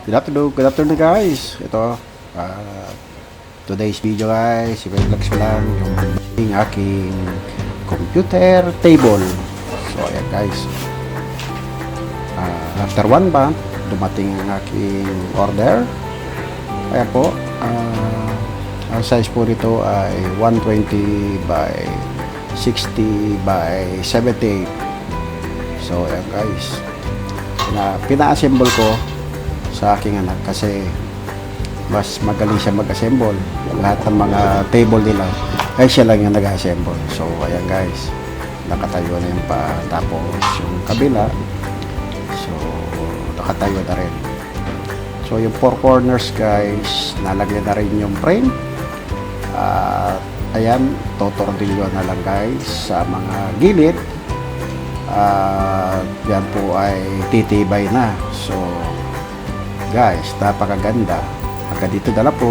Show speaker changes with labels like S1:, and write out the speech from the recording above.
S1: Good afternoon, good afternoon guys. Ito, ah, today's video guys, i-vlogs ko lang yung aking computer table. So ayan guys. Ah, after one month, dumating ang aking order. Ayan po, ah, ang size po nito ay 120 by 60 by 78. So ayan guys. Na, pina-assemble ko sa aking anak kasi mas magaling siya mag-assemble. Lahat ng mga table nila ay siya lang yung nag-assemble. So, ayan guys. Nakatayo na yung pa. Tapos, yung kabila. So, nakatayo na rin. So, yung four corners guys, nalagyan na rin yung frame. At, ayan, totordilyo na lang guys sa mga gilid. At, yan po ay titibay na. So, guys, napakaganda. Hanggang dito na lang po.